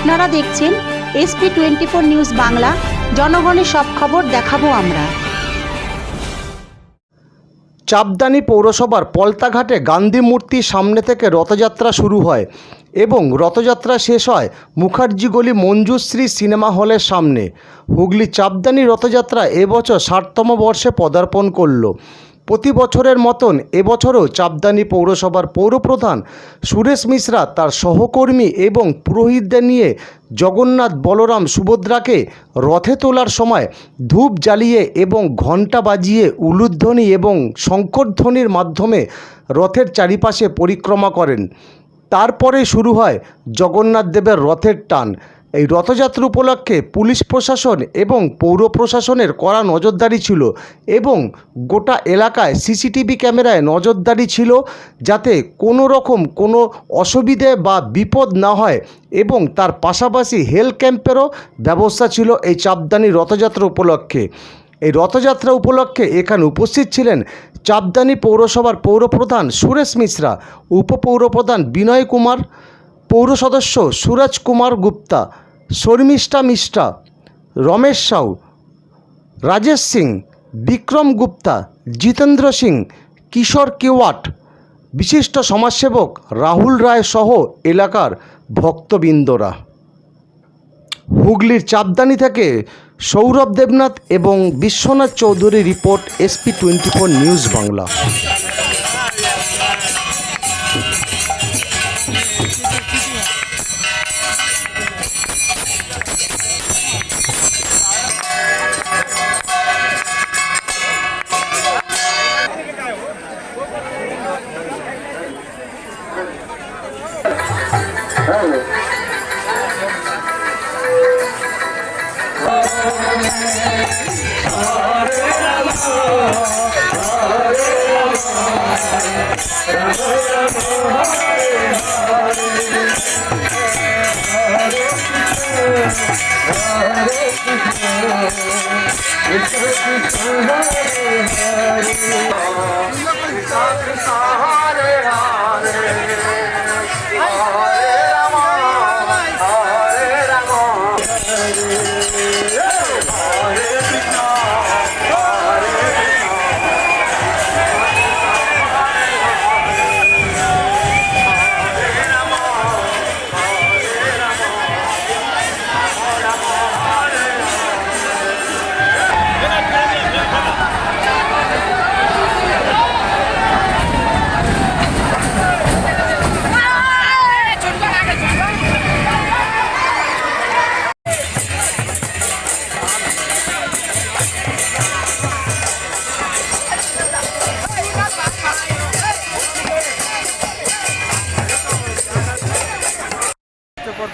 আপনারা দেখছেন SP twenty four news Bangla. জনগণের সব খবর দেখাবো আমরা। চাপদানি পৌরসভার পলতাঘাটে গান্ধী মূর্তির সামনে থেকে রথযাত্রা শুরু হয় এবং রথযাত্রা শেষ হয় মুখার্জি গলি মঞ্জুশ্রী সিনেমা হলের সামনে। হুগলি চাপদানি রথযাত্রা এবছর ষাটতম বর্ষে পদার্পণ করল। প্রতি বছরের মতন এবছরও চাপদানি পৌরসভার পৌরপ্রধান সুরেশ মিশ্রা, তার সহকর্মী এবং পুরোহিতদের নিয়ে জগন্নাথ বলরাম সুভদ্রাকে রথে তোলার সময় ধূপ জ্বালিয়ে এবং ঘণ্টা বাজিয়ে উলুধ্বনি এবং শঙ্করধ্বনির মাধ্যমে রথের চারিপাশে পরিক্রমা করেন। তারপরে শুরু হয় জগন্নাথ দেবের রথের টান। এই রথযাত্রা উপলক্ষে পুলিশ প্রশাসন এবং পৌর প্রশাসনের কড়া নজরদারি ছিল এবং গোটা এলাকায় সিসিটিভি ক্যামেরায় নজরদারি ছিল যাতে কোনো রকম কোনো অসুবিধে বা বিপদ না হয় এবং তার পাশাপাশি হেলথ ক্যাম্পেরও ব্যবস্থা ছিল এই চাপদানি রথযাত্রা উপলক্ষে। এই রথযাত্রা উপলক্ষে এখানে উপস্থিত ছিলেন চাপদানি পৌরসভার পৌরপ্রধান সুরেশ মিশ্রা, উপপৌরপ্রধান বিনয় কুমার পৌর সদস্য সুরজ কুমার গুপ্তা, শর্মিষ্ঠা মিশ্রা, রমেশ সাউ, রাজেশ সিং, বিক্রম গুপ্তা, জিতেন্দ্র সিং, কিশোর কেওয়াট, বিশিষ্ট সমাজসেবক রাহুল রায় সহ এলাকার ভক্তবৃন্দরা। হুগলির চাপদানি থেকে সৌরভ দেবনাথ এবং Biswanath Chowdhury report SP twenty four news Bangla. सहारे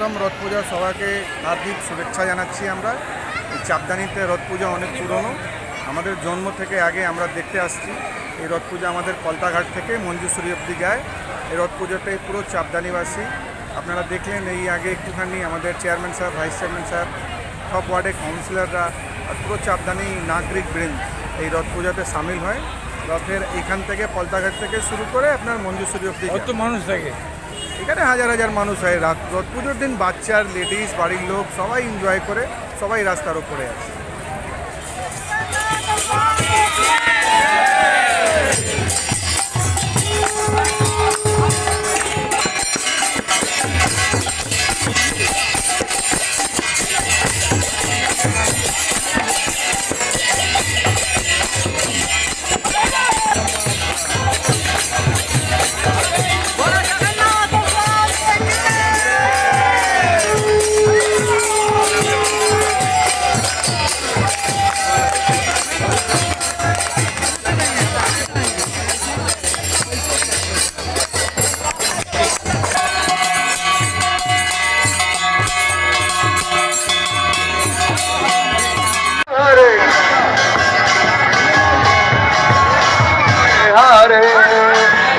প্রথম রথ পূজা সবাইকে হার্দিক শুভেচ্ছা জানাচ্ছি আমরা। এই চাপদানিতে রথ পূজা অনেক পুরনো। আমাদের জন্ম থেকে আগে আমরা দেখতে আসছি। এই রথ পূজা আমাদের কলতাঘাট থেকে মঞ্জুসুরি অব্দি যায়। এই রথ পুজোতে পুরো চাপদানিবাসী। আপনারা দেখলেন এই আগে একটুখানি আমাদের চেয়ারম্যান সাহেব ভাইস চেয়ারম্যান সাহেব সব ওয়ার্ডে কাউন্সিলররা আর পুরো চাপদানি নাগরিক বৃন্দ এই রথ পূজাতে সামিল হয়। রথের এখান থেকে পলতাঘাট থেকে শুরু করে আপনার মঞ্জুসুরি অব্দি মানুষ থাকে? এখানে হাজার হাজার মানুষ হয় রাত রথ পুজোর দিন বাচ্চার লেডিস বাড়ির লোক সবাই এনজয় করে, সবাই রাস্তার ওপরে আছে।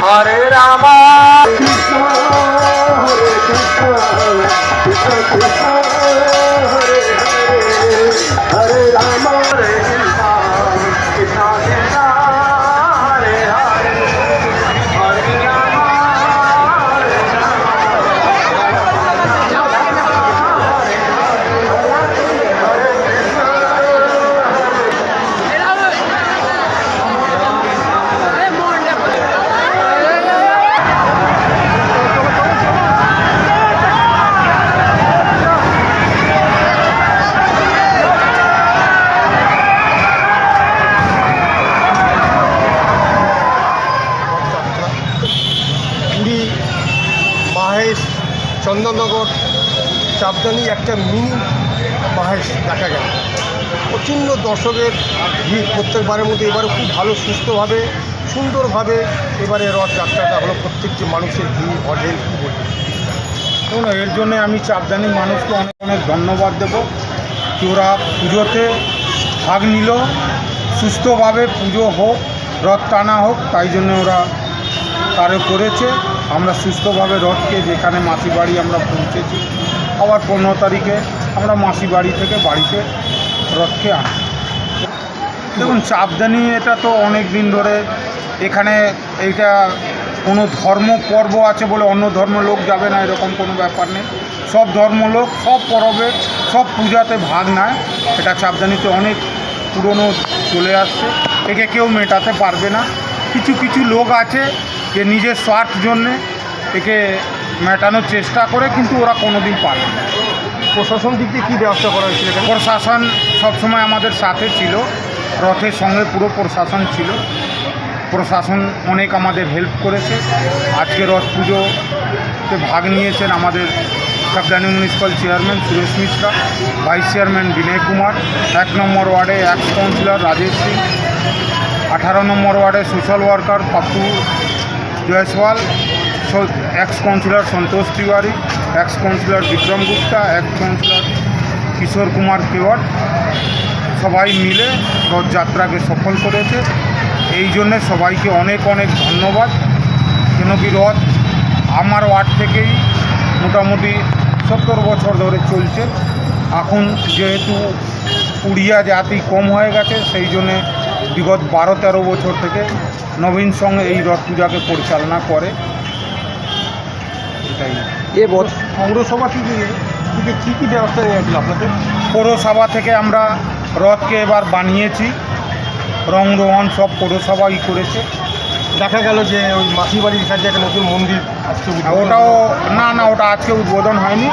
হরে রামা। চাপদানি একটা মিনি মাহেশ দেখা গেল। প্রচণ্ড দর্শকের ভিড়। প্রত্যেকবারের মধ্যে এবারে খুব ভালো, সুস্থভাবে, সুন্দরভাবে এবারে রথযাত্রাটা হলো প্রত্যেকটি মানুষের ভিড়, অঢেল কী বলব দেখুন, এর জন্য আমি চাপদানি মানুষকে অনেক অনেক ধন্যবাদ দেব। কি ওরা পুজোতে ভাগ নিল, সুস্থভাবে পুজো হোক, রথ টানা হোক, তাই জন্য ওরা তারে করেছে। আমরা সুস্থভাবে রথকে যেখানে মাসি বাড়ি আমরা পৌঁছেছি। আবার পনেরো তারিখে আমরা মাসি বাড়ি থেকে বাড়িতে রথকে আনি। দেখুন চাপদানি এটা তো অনেক দিন ধরে এখানে এইটা কোনো ধর্ম পর্ব আছে বলে অন্য ধর্ম লোক যাবে না, এরকম কোনো ব্যাপার নেই। সব ধর্ম লোক সব পরবে, সব পূজাতে ভাগ নেয়। এটা চাপদানিতে অনেক পুরনো চলে আসছে। একে কেউ মেটাতে পারবে না। কিছু কিছু লোক আছে যে নিজের স্বার্থ জন্যে একে মেটানোর চেষ্টা করে কিন্তু ওরা কোনো দিন পারবে না। প্রশাসন দিক দিয়ে কী ব্যবস্থা করা হয়েছিল প্রশাসন সবসময় আমাদের সাথে ছিল রথের সঙ্গে পুরো প্রশাসন ছিল। প্রশাসন অনেক আমাদের হেল্প করেছে। আজকে রথ পুজোতে ভাগ নিয়েছেন আমাদের সাবধানী municipal chairman Suresh Mishra vice chairman Binay Kumar এক নম্বর ওয়ার্ডে এক কাউন্সিলর রাজেশ সিং আঠারো নম্বর ওয়ার্ডে social worker Pappu Jaiswal ex councillor Santosh Tiwari ex councillor Bikram Gupta ex councillor Kishore Kumar Kewat সবাই মিলে রথযাত্রাকে সফল করেছে। এই জন্যে সবাইকে অনেক অনেক ধন্যবাদ। কেন কি রথ আমার ওয়ার্ড থেকেই মোটামুটি সত্তর বছর ধরে চলছে। এখন যেহেতু উড়িয়া জাতি কম হয়ে গেছে, সেই জন্যে বিগত বারো তেরো বছর থেকে নবীন সঙ্গে এই রথ পূজাকে পরিচালনা করে। এটাই এ পৌরসভা থেকে থেকে কী কী ব্যবস্থা নেওয়া হয়েছিল আপনাদের? পৌরসভা থেকে আমরা রথকে এবার বানিয়েছি। রং রোহন সব পৌরসভাই করেছে। দেখা গেল যে ওই মাসি বাড়ির কাছে একটা নতুন মন্দির আজকে ওটাও না না ওটা আজকে উদ্বোধন হয়নি।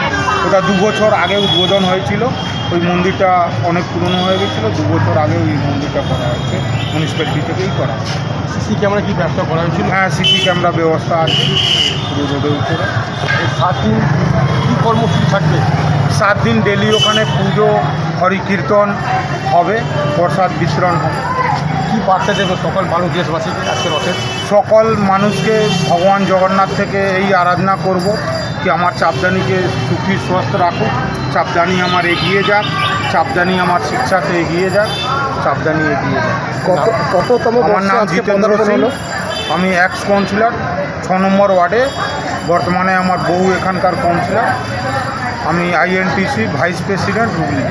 ওটা দু বছর আগে উদ্বোধন হয়েছিল। ওই মন্দিরটা অনেক পুরনো হয়ে গেছিল। দু বছর আগে ওই মন্দিরটা করা হয়েছে। মিউনিসিপ্যালিটি থেকেই করা হয়েছে। সিসি ক্যামেরা কি ব্যবস্থা করা হয়েছিল? হ্যাঁ সিসি ক্যামেরা ব্যবস্থা আছে। পুরো রোডের উপরে সাত দিন কী কর্মসূচি থাকবে? সাত দিন ডেলি ওখানে পুজো হরি কীর্তন হবে প্রসাদ বিতরণ হবে। কী বার্তা দেবে সকল মানুষ দেশবাসীকে আজকে রথের সকল মানুষকে ভগবান জগন্নাথ থেকে এই আরাধনা করব কি আমার চাপদানিকে সুখী স্বস্থ রাখুক। চাপদানি আমার এগিয়ে যাক চাপদানি আমার শিক্ষাতে এগিয়ে যাক চাপদানি এগিয়ে যাক। কত কততম আমার নাম জিতেন্দ্র সিং। আমি এক্স কাউন্সিলর ছ নম্বর ওয়ার্ডে। বর্তমানে আমার বউ এখানকার কাউন্সিলর আমি আইএনটিসি ভাইস প্রেসিডেন্ট হুগলি